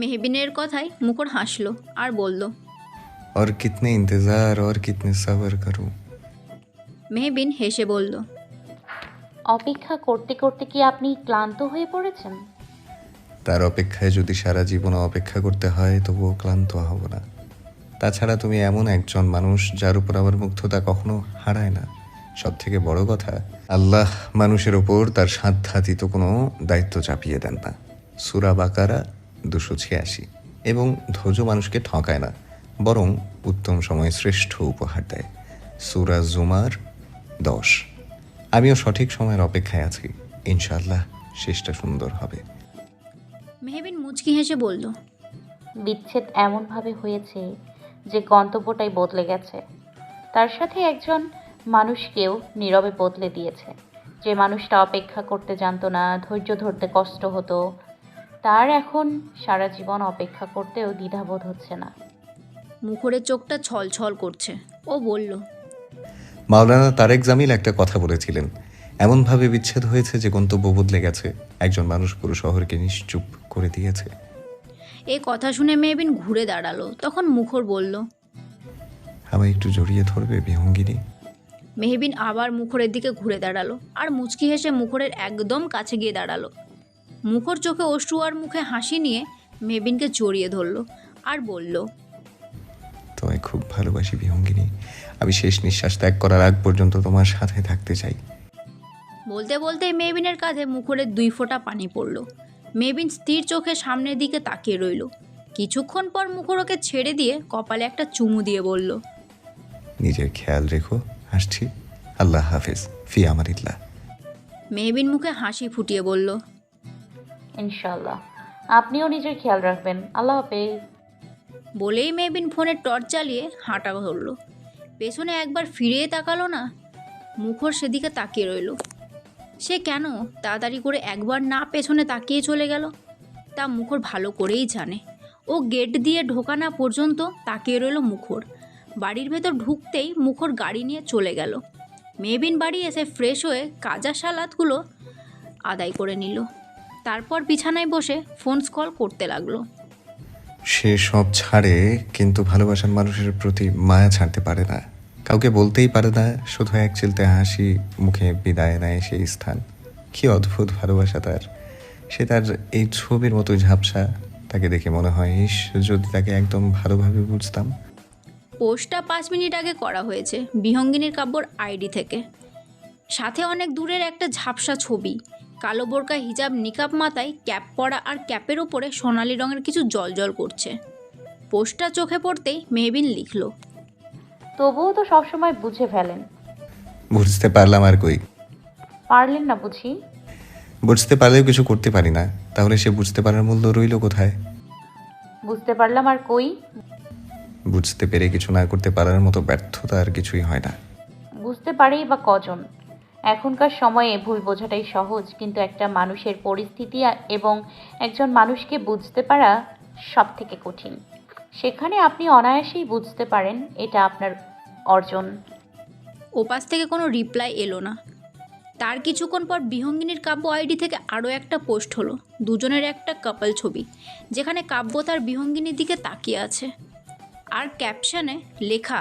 মেহবিনের কথায় মুখর হাসলো আর বলল और कितने इंतज़ार और कितने सब्र करूं মেহবিন হেসে বলল অপেক্ষা করতে করতে কি আপনি ক্লান্ত হয়ে পড়েছেন তার অপেক্ষায় যদি সারা জীবন অপেক্ষা করতে হয় তবুও ক্লান্ত হব না তাছাড়া তুমি এমন একজন মানুষ যার উপর আমার মুগ্ধতা কখনো হারায় না সব থেকে বড় কথা আল্লাহ মানুষের ওপর তার সাধ্যাতীত কোনো দায়িত্ব চাপিয়ে দেন না। সুরা বাকারা দুশো ছিয়াশি। এবং ধৈর্য মানুষকে ঠকায় না বরং উত্তম সময়ে শ্রেষ্ঠ উপহার দেয়। সুরা জুমার দশ। আমিও সঠিক সময়ের অপেক্ষায় আছি। ইনশাআল্লাহ শেষটা সুন্দর হবে। মেহবিন মুচকি হেসে বলল বিচ্ছেদ এমনভাবে হয়েছে যে গন্তব্যটাই বদলে গেছে। তার সাথে একজন মানুষকেও নীরবে বদলে দিয়েছে। যে মানুষটা অপেক্ষা করতে জানতো না ধৈর্য ধরতে কষ্ট হতো তার এখন সারা জীবন অপেক্ষা করতেও দ্বিধাবোধ হচ্ছে না। মুখরের চোখটা ছল ছল করছে। ও বলল মাওলানা তারেক জামিল একটা কথা বলেছিলেন। এমনভাবে বিচ্ছেদ হয়েছে যে গন্তব্য বদলে গেছে। একজন মানুষ পুরো শহরকে নিশ্চুপ করে দিয়েছে। এই কথা শুনে মেহবিন ঘুরে দাঁড়াল। তখন মুখর বলল আমায় একটু জড়িয়ে ধরবে বিহঙ্গিনী? মেহবিন আবার মুখরের দিকে ঘুরে দাঁড়াল আর মুচকি হেসে মুখরের একদম কাছে গিয়ে দাঁড়াল। মুখর চোখে অশ্রু আর মুখে হাসি নিয়ে মেহবিনকে জড়িয়ে ধরলো আর বলল তোমায় খুব ভালোবাসি বিহঙ্গিনী। আমি শেষ নিঃশ্বাস ত্যাগ করার আগ পর্যন্ত তোমার সাথে থাকতে চাই। বলতে বলতে মেহবিনের কাঁধে মুখরের দুই ফোঁটা পানি পড়ল। মেহবিন স্থির চোখে সামনের দিকে তাকিয়ে রইল। কিছুক্ষণ পর মুখর ওকে ছেড়ে দিয়ে কপালে একটা চুমু দিয়ে বলল নিজের খেয়াল রেখো। আসছি। আল্লাহ হাফেজ। ফি আমারিল্লাহ মেহবিন মুখে হাসি ফুটিয়ে বলল ইনশাল্লাহ আপনিও নিজের খেয়াল রাখবেন। আল্লাহ হাফেজ। বলেই মেহবিন ফোনে টর্চ চালিয়ে হাঁটা ধরল। পেছনে একবার ফিরে তাকালো না মুখর সেদিকে তাকিয়ে রইল। সে কেন তাড়াতাড়ি করে একবার না পেছনে তাকিয়ে চলে গেল তা মুখর ভালো করেই জানে। ও গেট দিয়ে ঢোকা না পর্যন্ত তাকিয়ে রইল মুখর। বাড়ির ভেতর ঢুকতেই মুখর গাড়ি নিয়ে চলে গেল। মেবিন বাড়ি এসে ফ্রেশ হয়ে কাজা সালাদগুলো আদায় করে নিল। তারপর বিছানায় বসে ফোন কল করতে লাগল। সে সব ছাড়ে, কিন্তু ভালোবাসার মানুষের প্রতি মায়া ছাড়তে পারে না। কাউকে বলতেই পারে না, শুধু এক চিলতে হাসি, মুখে বিদায় নেয় সেই স্থান। কি অদ্ভুত ভালোবাসা তার। সে তার এই ছবির মতো ঝাপসা, তাকে দেখে মনে হয় যদি তাকে একদম ভালোভাবে বুঝতাম পোস্টটা পাঁচ মিনিট আগে করা হয়েছে বিহঙ্গিনীর কাব্যর আইডি থেকে। সাথে অনেক দূরের একটা ঝাপসা ছবি কালো বোরকা হিজাব নিকাব মাথায় ক্যাপ পরা আর ক্যাপের ওপরে সোনালি রঙের কিছু জলজল করছে। পোস্টটা চোখে পড়তেই মেহবিন লিখল তবুও তো সবসময় বুঝে ফেলেন। বুঝতে পারলাম আর কই? পারলেন না বুঝি? বুঝতে পারলেও কিছু করতে পারি না তাহলে সে বুঝতে পারার মূল্য রইল কোথায়? বুঝতে পারলাম আর কই? বুঝতে পেরে কিছু না করতে পারার মতো ব্যর্থতা আর কিছুই হয় না। বুঝতে পারেই বা কজন। এখনকার সময়ে ভুল বোঝাটাই সহজ কিন্তু একটা মানুষের পরিস্থিতি এবং একজন মানুষকে বুঝতে পারা সব থেকে কঠিন। সেখানে আপনি অনায়াসেই বুঝতে পারেন এটা আপনার অর্জন। ওপাশ থেকে কোনো রিপ্লাই এলো না। তার কিছুক্ষণ পর বিহঙ্গিনীর কাব্য আইডি থেকে আরও একটা পোস্ট হলো দুজনের একটা কাপল ছবি যেখানে কাব্য তার বিহঙ্গিনীর দিকে তাকিয়ে আছে। আর ক্যাপশনে লেখা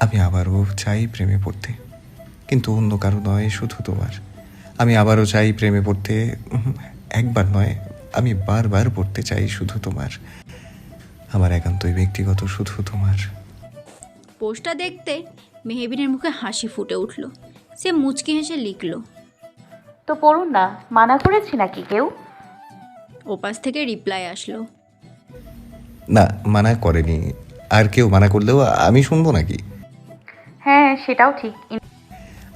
আমি আবারও চাই প্রেমে পড়তে কিন্তু অন্য কারও নয় শুধু তোমার। আমি আবারও চাই প্রেমে পড়তে একবার নয় আমি বারবার পড়তে চাই শুধু তোমার। আমার একান্তই ব্যক্তিগত শুধু তোমার। পোস্টটা দেখতে মেহবিনের মুখে হাসি ফুটে উঠল। সে মুচকি হেসে লিখল তো পড়ুন না মানা করেছি নাকি কেউ? ওপাশ থেকে রিপ্লাই আসলো না মানা করেনি। আর কেউ মানা করলেও আমি শুনব নাকি? হ্যাঁ সেটাও ঠিক।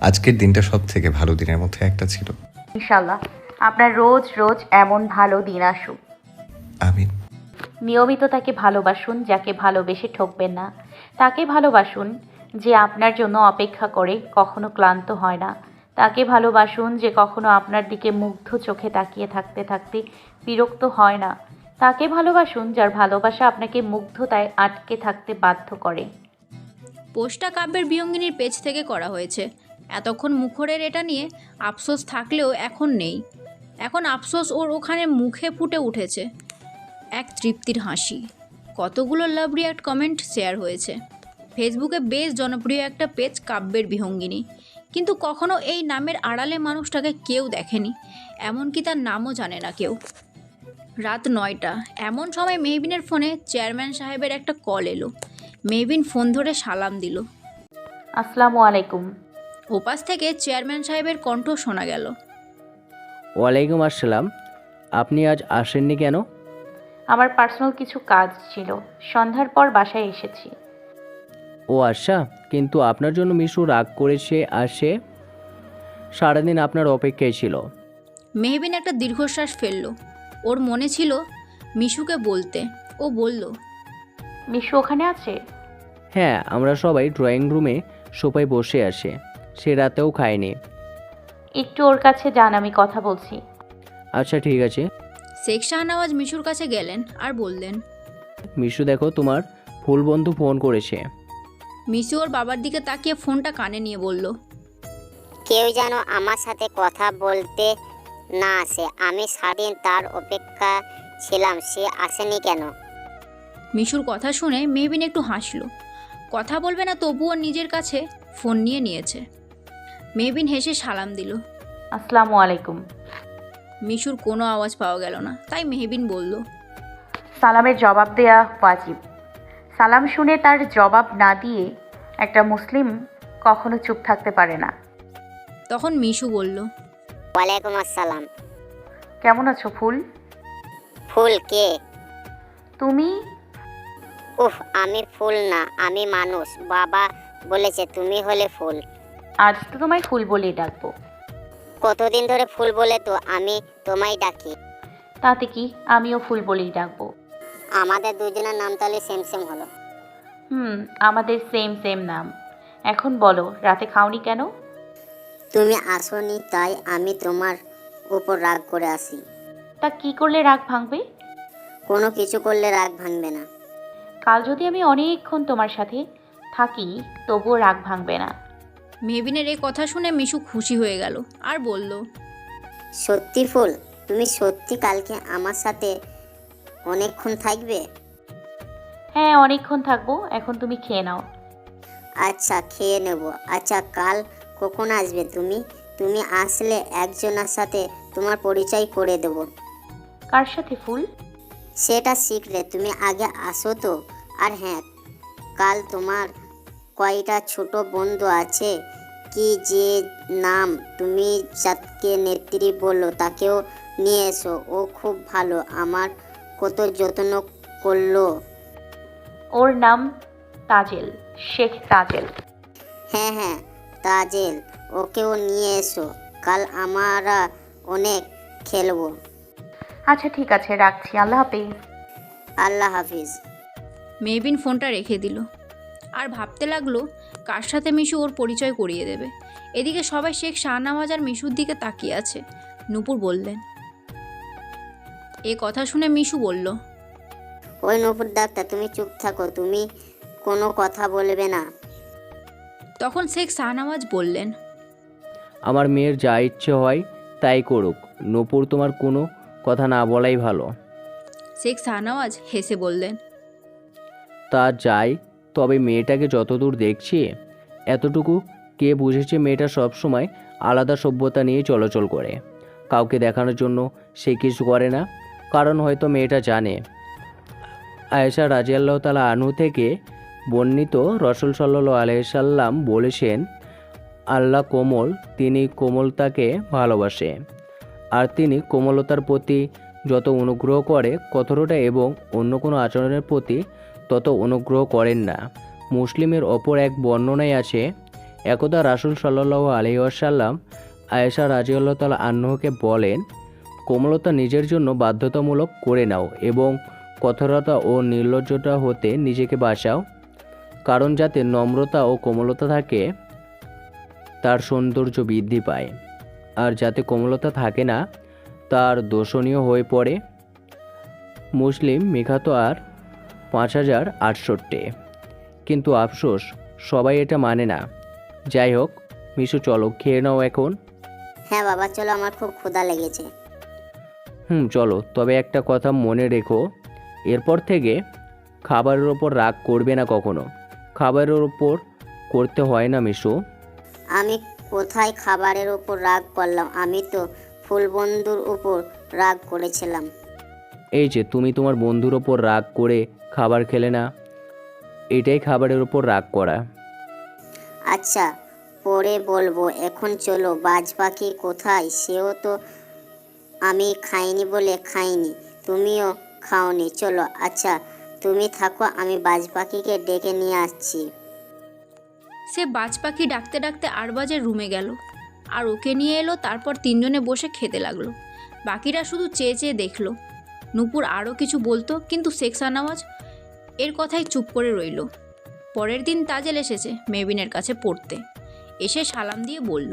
আজকের দিনটা সব থেকে ভালো দিনের মধ্যে একটা ছিল। ইনশাল্লাহ আপনার রোজ রোজ এমন ভালো দিন আসুক। আমি নিয়মিত তাকে ভালোবাসুন যাকে ভালোবেসে ঠকবেন না। তাকে ভালোবাসুন যে আপনার জন্য অপেক্ষা করে কখনো ক্লান্ত হয় না। তাকে ভালোবাসুন যে কখনো আপনার দিকে মুগ্ধ চোখে তাকিয়ে থাকতে থাকতে বিরক্ত হয় না। তাকে ভালোবাসুন যার ভালোবাসা আপনাকে মুগ্ধতায় আটকে থাকতে বাধ্য করে। পোস্টটা কাব্যের বিহঙ্গিনীর পেজ থেকে করা হয়েছে। এতক্ষণ মুখরের এটা নিয়ে আফসোস থাকলেও এখন নেই। এখন আফসোস ওর ওখানে মুখে ফুটে উঠেছে। এক তৃপ্তির হাসি। কতগুলো লাভ রিয়াক্ট কমেন্ট শেয়ার হয়েছে। ফেসবুকে বেশ জনপ্রিয় একটা পেজ কাব্যের বিহঙ্গিনী কিন্তু কখনো এই নামের আড়ালে মানুষটাকে কেউ দেখেনি। এমনকি তার নামও জানে না কেউ। রাত নয়টা। এমন সময় মেহবিনের ফোনে চেয়ারম্যান সাহেবের একটা কল এলো। মেহবিন ফোন ধরে সালাম দিল। আসসালামু আলাইকুম। ওপাশ থেকে চেয়ারম্যান সাহেবের কণ্ঠ শোনা গেল। ওয়ালাইকুম আসসালাম। আপনি আজ আসেননি কেন? আমার পার্সোনাল কিছু কাজ ছিল। সন্ধ্যার পর বাসায় এসেছি। ও আশা কিন্তু আপনার জন্য মিশু রাগ করেছে আর সে সারাদিন আপনার অপেক্ষায় ছিল। মেহবিন একটা দীর্ঘশ্বাস ফেলল। ওর মনে ছিল মিশুকে বলতে। ও বলল মিশু ওখানে আছে? হ্যাঁ আমরা সবাই ড্রয়িং রুমে সোফায় বসে আসে সে রাতেও খায়নি। একটু ওর কাছে যান আমি কথা বলছি। আচ্ছা ঠিক আছে। শেখ শাহনওয়াজ মিশুর কাছে গেলেন আর বললেন মিশু দেখো তোমার ফুল বন্ধু ফোন করেছে। মিশু ওর বাবার দিকে তাকিয়ে ফোনটা কানে নিয়ে বলল কেউ যেন আমার সাথে কথা বলতে না আসে আমি সারাদিন তার অপেক্ষা ছিলাম সে আসেনি কেন? মিশুর কথা শুনে মেহবিন একটু হাসলো। কথা বলবে না তবুও নিজের কাছে ফোন নিয়ে নিয়েছে। মেহবিন হেসে সালাম দিল। আসসালামু আলাইকুম। মিশুর কোনো আওয়াজ পাওয়া গেল না তাই মেহবিন বলল সালামের জবাব দেয়া ওয়াজিব। সালাম শুনে তার জবাব না দিয়ে একটা মুসলিম কখনো চুপ থাকতে পারে না। তখন মিশু বলল ওয়ালাইকুম আসসালাম। কেমন আছো ফুল? ফুল কে? তুমি? উফ আমি ফুল না আমি মানুষ। বাবা বলেছে তুমি হলে ফুল। আজ তো তোমায় ফুল বলেই ডাকবো। কতদিন ধরে ফুল বলে তো আমি তোমায় ডাকি। তাতে কি? আমিও ফুল বলেই ডাকবো। আমাদের দুজনের নাম তাহলে সেম সেম হলো। হুম আমাদের সেম সেম নাম। এখন বলো রাতে খাওনি কেন? তুমি আসোনি তাই আমি তোমার উপর রাগ করে আসি। তা কি করলে রাগ ভাঙবে? কোনো কিছু করলে রাগ ভাঙবে না। কাল যদি আমি অনেকক্ষণ তোমার সাথে থাকি তবুও রাগ ভাঙবে না। মেহবিনের এই কথা শুনে মিশু খুশি হয়ে গেল আর বলল সত্যি ফুল তুমি সত্যি কালকে আমার সাথে অনেকক্ষণ থাকবে? হ্যাঁ অনেকক্ষণ থাকব এখন তুমি খেয়ে নাও। আচ্ছা খেয়ে নেব। আচ্ছা কাল কখন আসবে তুমি? তুমি আসলে একজনের সাথে তোমার পরিচয় করে দেব। কার সাথে ফুল? সেটা শিখলে তুমি আগে আসো তো। আর হ্যাঁ কাল তোমার কয়টা ছোট বন্ধু আছে? কি যে নাম তুমি যাকে নেত্রী বলল তাকেও নিয়ে এসো। ও খুব ভালো আমার কত যত্ন করল। ওর নাম তাজেল শেখ তাজেল। হ্যাঁ হ্যাঁ তাজেল ওকেও নিয়ে এসো। কাল আমরা অনেক খেলব। আচ্ছা ঠিক আছে রাখছি। আল্লাহ হাফেজ। আল্লাহ হাফিজ। মেবিন ফোনটা রেখে দিল। আর ভাবতে লাগল কার সাথে মিশু ওর পরিচয় করিয়ে দেবে? এদিকে সবাই শেখ শাহনামাজ আর মিশুর দিকে তাকিয়ে আছে। নূপুর বললেন এ কথা শুনে মিশু বলল ওই নপুর ডাক্তার তুমি চুপ থাকো তুমি কোনো কথা বলবে না। তখন শেখ শাহনামাজ বললেন আমার মেয়ের যা ইচ্ছে হয় তাই করুক নপুর তোমার কোনো কথা না বলাই ভালো। শেখ শাহনওয়াজ হেসে বললেন তা যাই তবে মেয়েটাকে যতদূর দেখছি এতটুকু কে বুঝেছে মেয়েটা সবসময় আলাদা সভ্যতা নিয়ে চলাচল করে। কাউকে দেখানোর জন্য সে কিছু করে না কারণ হয়তো মেয়েটা জানে। আয়েশা রাজিয়াল্লাহ তালা আনু থেকে বর্ণিত রসুল সাল্লাহ আলহিসাল্লাম বলেছেন, আল্লাহ কোমল, তিনি কোমলতাকে ভালোবাসে। আর তিনি কোমলতার প্রতি যত অনুগ্রহ করে কঠোরতা এবং অন্য কোনো আচরণের প্রতি তত অনুগ্রহ করেন না। মুসলিমের অপর এক বর্ণনায় আছে, একদা রাসুল সাল্লাহ আলহিহাসাল্লাম আয়েশা রাজিউল্লাহ তাল আহ্নকে বলেন, কোমলতা নিজের জন্য বাধ্যতামূলক করে নাও এবং কঠোরতা ও নির্লজ্জতা হতে নিজেকে বাঁচাও। কারণ যাতে নম্রতা ও কোমলতা থাকে তার সৌন্দর্য বৃদ্ধি পায়। আর যাতে কোমলতা থাকে না তার দোষণীয় হয়ে পড়ে। মুসলিম মেঘাতো আর পাঁচ হাজার আটষট্টি। কিন্তু আফসোস সবাই এটা মানে না। যাই হোক মিশু চলো খেয়ে নাও এখন। হ্যাঁ বাবা চলো আমার খুব ক্ষুধা লেগেছে। হুম চলো তবে একটা কথা মনে রেখো। এরপর থেকে খাবারের ওপর রাগ করবে না কখনো। খাবারের ওপর করতে হয় না মিশু? আমি কোথায় খাবারের ওপর রাগ করলাম? আমি তো ফুলবন্ধুর উপর রাগ করেছিলাম। এই যে তুমি তোমার বন্ধুর ওপর রাগ করে খাবার খেলে না? এটাই খাবারের ওপর রাগ করা। আচ্ছা পরে বলব। এখন চলো বাজ পাখি কোথায়? সেও তো আমি খাইনি বলে খাইনি। তুমিও খাওনি। চলো আচ্ছা তুমি থাকো, আমি বাজ পাখিকে ডেকে নিয়ে আসছি। সে বাজ পাখি ডাকতে ডাকতে আরবাজের রুমে গেল। আর ওকে নিয়ে এলো, তারপর তিনজনে বসে খেতে লাগল। বাকিরা শুধু চেয়ে চেয়ে দেখল। নূপুর আরও কিছু বলতো, কিন্তু শেখ শাহনওয়াজ এর কথাই চুপ করে রইল। পরের দিন তাজেল এসেছে মেবিনের কাছে পড়তে। এসে সালাম দিয়ে বলল